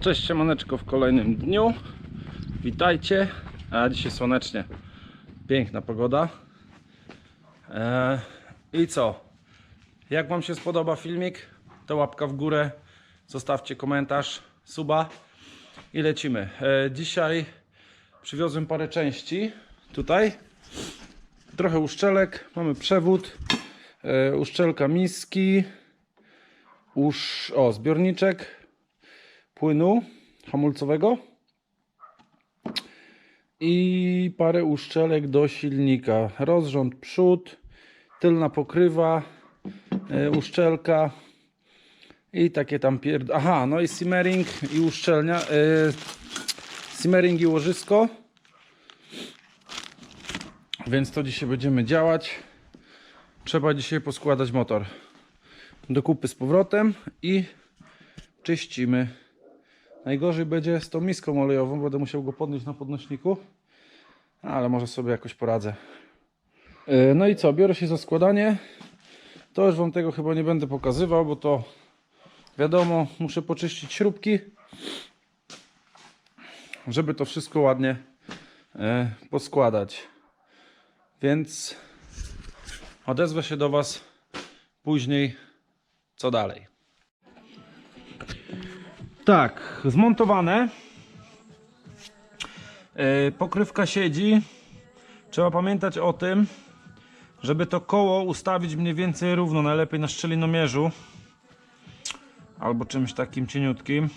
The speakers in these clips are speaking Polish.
Cześć siemaneczko w kolejnym dniu. Witajcie. A dzisiaj słonecznie. Piękna pogoda. Eee, I co? Jak Wam się spodoba filmik? To łapka w górę. Zostawcie komentarz, suba. I lecimy. Eee, Dzisiaj przywiozłem parę części. Tutaj. Trochę uszczelek. Mamy przewód. Eee, Uszczelka miski. Usz... O, zbiorniczek płynu hamulcowego i parę uszczelek do silnika. Rozrząd przód, tylna pokrywa, e, uszczelka i takie tam pierd... Aha, no i simmering i uszczelnia. E, simmering i łożysko. Więc to dzisiaj będziemy działać. Trzeba dzisiaj poskładać motor do kupy z powrotem i czyścimy. Najgorzej będzie z tą miską olejową, będę musiał go podnieść na podnośniku, ale może sobie jakoś poradzę. Yy, No i co, biorę się za składanie. To już Wam tego chyba nie będę pokazywał, bo to wiadomo, muszę poczyścić śrubki, żeby to wszystko ładnie yy, poskładać. Więc odezwę się do Was później, co dalej. Tak, zmontowane. Yy, Pokrywka siedzi. Trzeba pamiętać o tym, żeby to koło ustawić mniej więcej równo, najlepiej na szczelinomierzu albo czymś takim cieniutkim.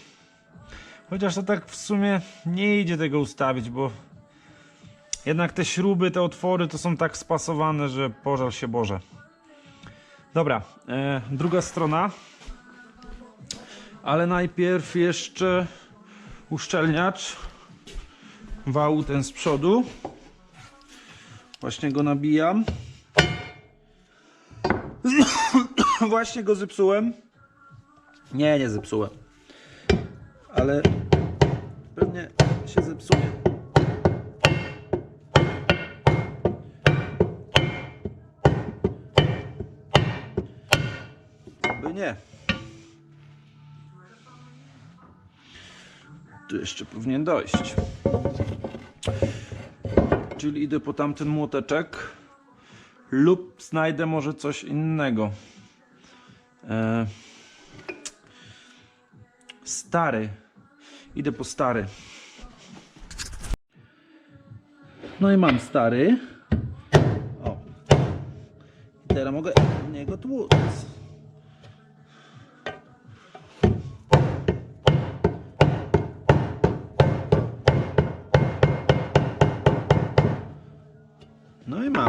Chociaż to tak w sumie nie idzie tego ustawić, bo jednak te śruby, te otwory to są tak spasowane, że pożal się Boże. Dobra, e, druga strona. Ale najpierw jeszcze uszczelniacz wału ten z przodu. Właśnie go nabijam. Właśnie go zepsułem. Nie, nie zepsułem. Ale pewnie się zepsuje. By nie. Tu jeszcze powinien dojść. Czyli idę po tamten młoteczek lub znajdę może coś innego. E... Stary. Idę po stary. No i mam stary. O. I teraz mogę niego tłuc.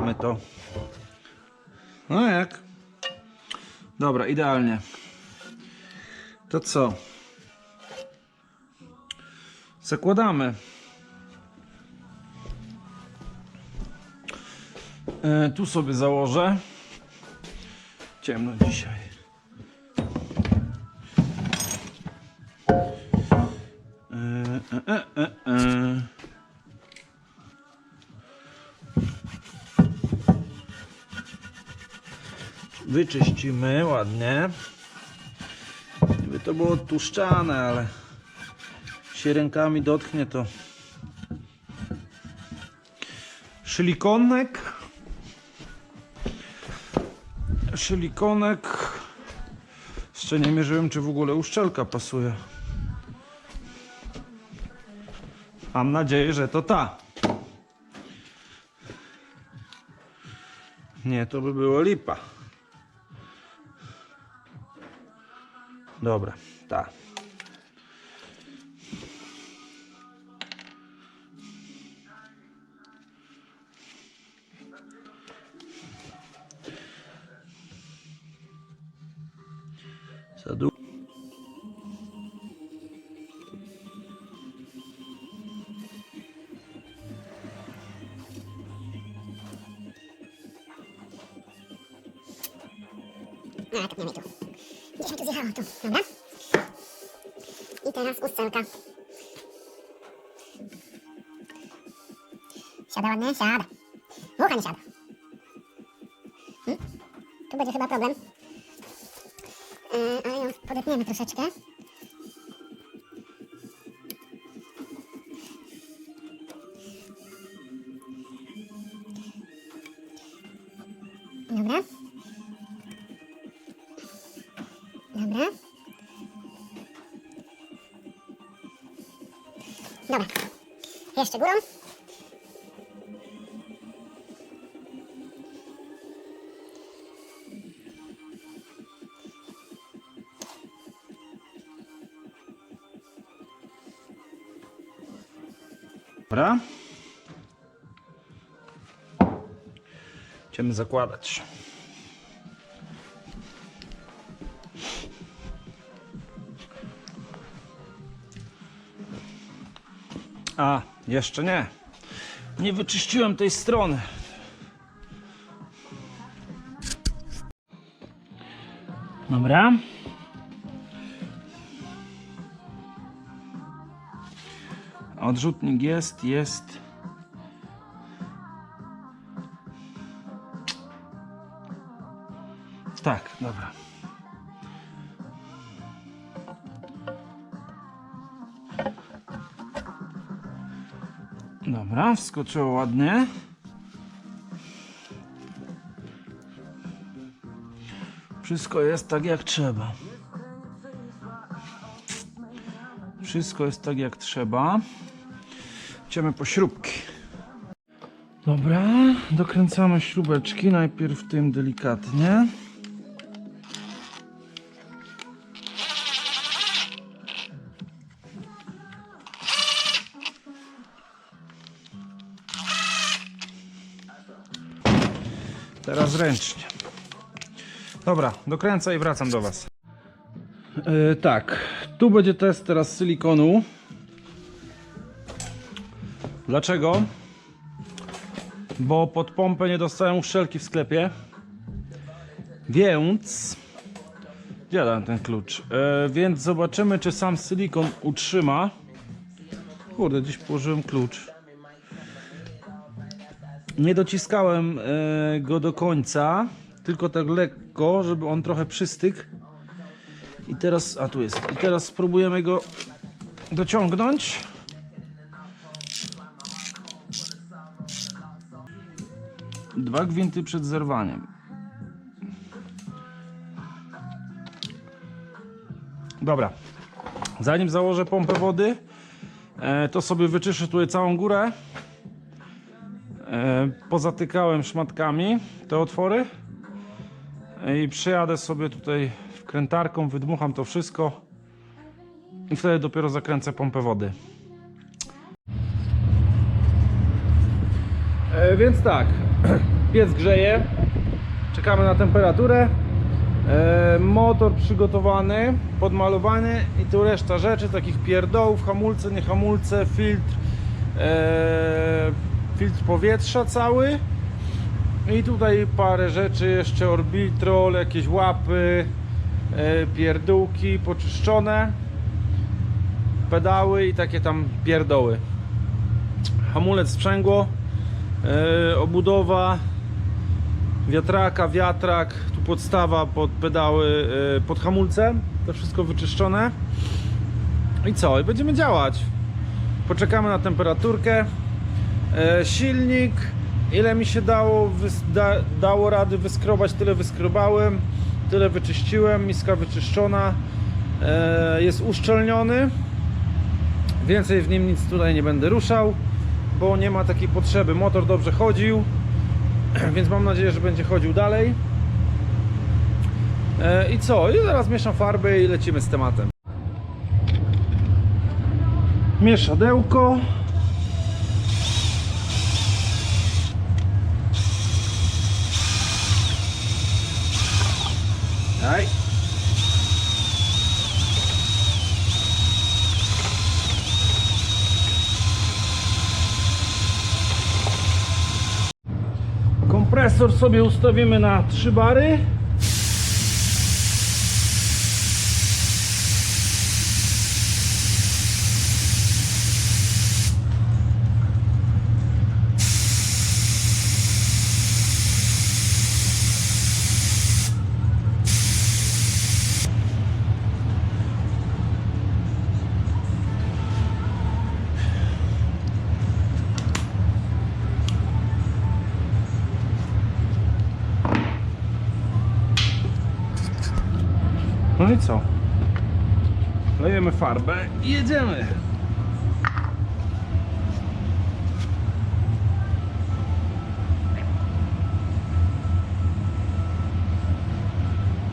Mamy to. No jak? Dobra, idealnie. To co? Zakładamy. E, tu sobie założę. Ciemno dzisiaj. Wyczyścimy ładnie. Gdyby to było tłuszczane, ale się rękami dotknie to szylikonek. Szylikonek. Jeszcze nie mierzyłem czy w ogóle uszczelka pasuje. Mam nadzieję, że to ta. Nie, to by było lipa Dobra, tak. Zadu. No, ale tak Dzisiaj tu zjechało tu, dobra? I teraz óscelka. Siada ładnie? Siada. Mucha nie siada. Hmm? Tu będzie chyba problem. Yy, ale ją podetniemy troszeczkę. Dobra. Jeszcze górą. Dobra. Będziemy zakładać. A, jeszcze nie. Nie wyczyściłem tej strony. Dobra. Odrzutnik jest, jest. Tak, dobra. Dobra, wskoczyło ładnie. Wszystko jest tak jak trzeba. Wszystko jest tak jak trzeba. Idziemy po śrubki. Dobra, dokręcamy śrubeczki. Najpierw tym delikatnie. Teraz ręcznie. Dobra, dokręcę i wracam do Was. E, tak, tu będzie test teraz silikonu. Dlaczego? Bo pod pompę nie dostałem uszczelki w sklepie. Więc. Gdzie dałem ten klucz? E, więc zobaczymy, czy sam silikon utrzyma. Kurde, gdzieś położyłem klucz. Nie dociskałem e, go do końca, tylko tak lekko, żeby on trochę przystygł. I teraz, a tu jest. I teraz spróbujemy go dociągnąć. Dwa gwinty przed zerwaniem. Dobra. Zanim założę pompę wody, e, to sobie wyczyszczę tutaj całą górę. E, pozatykałem szmatkami te otwory i przejadę sobie tutaj wkrętarką, wydmucham to wszystko i wtedy dopiero zakręcę pompę wody. E, więc tak, piec grzeje, czekamy na temperaturę, e, motor przygotowany, podmalowany i tu reszta rzeczy, takich pierdołów, hamulce, nie hamulce, filtr, filtr powietrza cały i tutaj parę rzeczy jeszcze, orbitrol, jakieś łapy, e, pierdółki poczyszczone, pedały i takie tam pierdoły. Hamulec sprzęgło, e, obudowa wiatraka, wiatrak, tu podstawa pod pedały, e, pod hamulcem, to wszystko wyczyszczone. I co? I będziemy działać. Poczekamy na temperaturkę. E, silnik, ile mi się dało, da, dało rady wyskrobać, tyle wyskrobałem, tyle wyczyściłem, miska wyczyszczona, e, jest uszczelniony. Więcej w nim nic tutaj nie będę ruszał, bo nie ma takiej potrzeby. Motor dobrze chodził, więc mam nadzieję, że będzie chodził dalej. E, I co? I zaraz mieszam farby i lecimy z tematem. Mieszadełko. Sobie ustawimy na 3 bary. No i co? Lejemy farbę i jedziemy.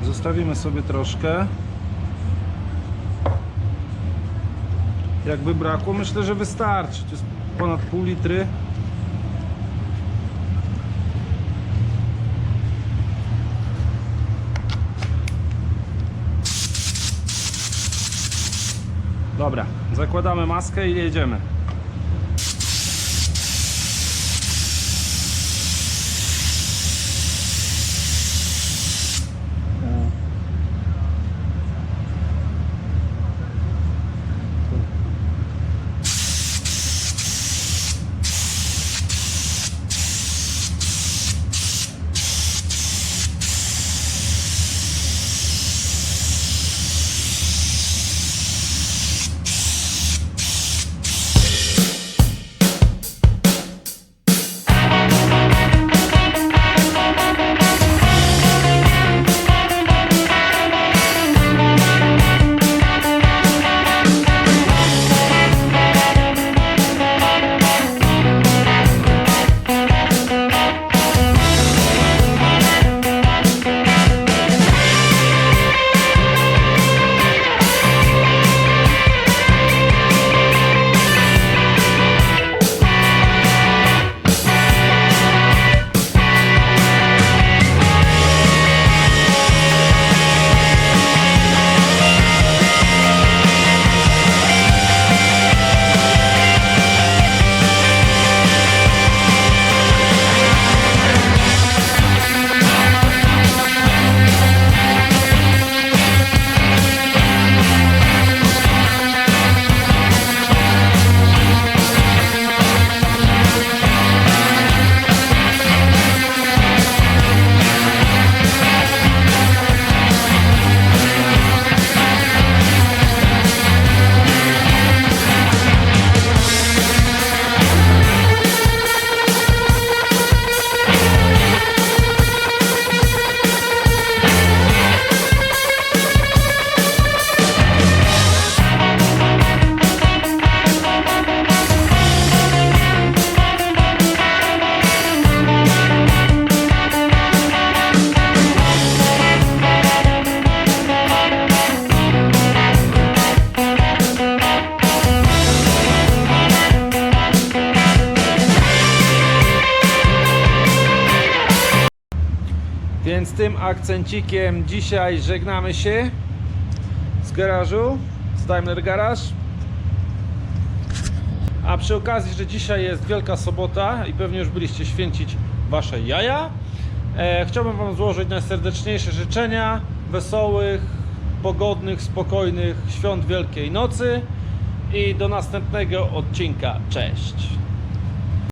Zostawimy sobie troszkę. Jakby brakło, myślę, że wystarczy. To jest ponad pół litry. Dobra, zakładamy maskę i jedziemy. Akcencikiem dzisiaj żegnamy się z garażu, z Daimler Garage. A przy okazji, że dzisiaj jest Wielka Sobota i pewnie już byliście święcić Wasze jaja, e, chciałbym Wam złożyć najserdeczniejsze życzenia wesołych, pogodnych, spokojnych świąt Wielkiej Nocy i do następnego odcinka. Cześć!